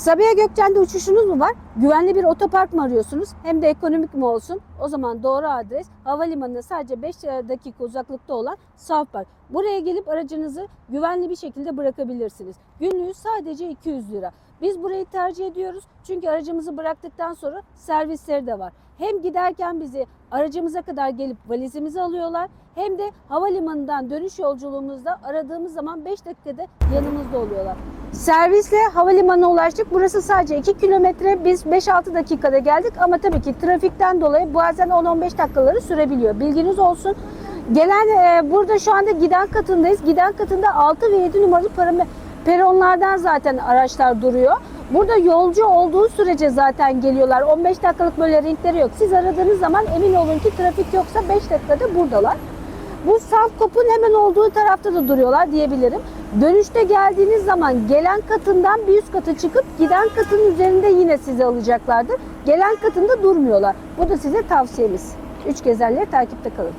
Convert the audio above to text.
Sabiha Gökçen'de uçuşunuz mu var? Güvenli bir otopark mı arıyorsunuz? Hem de ekonomik mi olsun? O zaman doğru adres havalimanına sadece 5 dakika uzaklıkta olan South Park. Buraya gelip aracınızı güvenli bir şekilde bırakabilirsiniz. Günlüğü sadece 200 lira. Biz burayı tercih ediyoruz çünkü aracımızı bıraktıktan sonra servisleri de var. Hem giderken bizi aracımıza kadar gelip valizimizi alıyorlar hem de havalimanından dönüş yolculuğumuzda aradığımız zaman 5 dakikada yanımızda oluyorlar. Servisle havalimanına ulaştık. Burası sadece 2 kilometre. Biz 5-6 dakikada geldik ama tabii ki trafikten dolayı bazen 10-15 dakikaları sürebiliyor. Bilginiz olsun. Gelen e, burada şu anda giden katındayız. Giden katında 6 ve 7 numaralı peronlardan zaten araçlar duruyor. Burada yolcu olduğu sürece zaten geliyorlar. 15 dakikalık böyle ringleri yok. Siz aradığınız zaman emin olun ki trafik yoksa 5 dakikada buradalar. Bu Safkop'un hemen olduğu tarafta da duruyorlar diyebilirim. Dönüşte geldiğiniz zaman gelen katından bir üst kata çıkıp giden katın üzerinde yine sizi alacaklardır. Gelen katında durmuyorlar. Bu da size tavsiyemiz. Üç gezerleri takipte kalın.